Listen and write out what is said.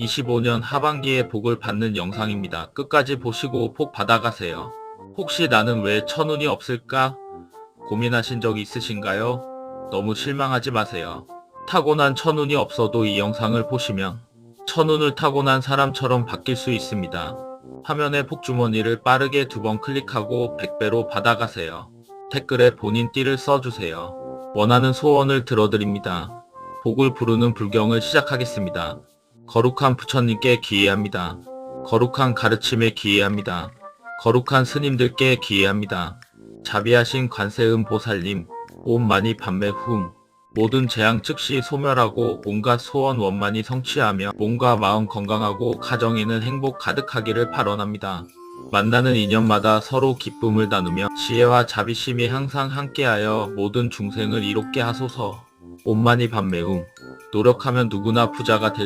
25년 하반기에 복을 받는 영상입니다. 끝까지 보시고 복 받아가세요. 혹시 나는 왜 천운이 없을까? 고민하신 적 있으신가요? 너무 실망하지 마세요. 타고난 천운이 없어도 이 영상을 보시면 천운을 타고난 사람처럼 바뀔 수 있습니다. 화면의 복주머니를 빠르게 두 번 클릭하고 100배로 받아가세요. 댓글에 본인 띠를 써주세요. 원하는 소원을 들어드립니다. 복을 부르는 불경을 시작하겠습니다. 거룩한 부처님께 기회합니다. 거룩한 가르침에 기회합니다. 거룩한 스님들께 기회합니다. 자비하신 관세음 보살님, 온 많이 판매 후 모든 재앙 즉시 소멸하고 온갖 소원 원만히 성취하며 몸과 마음 건강하고 가정에는 행복 가득하기를 발언합니다. 만나는 인연마다 서로 기쁨을 나누며 지혜와 자비심이 항상 함께하여 모든 중생을 이롭게 하소서. 온만이 판매음 노력하면 누구나 부자가 될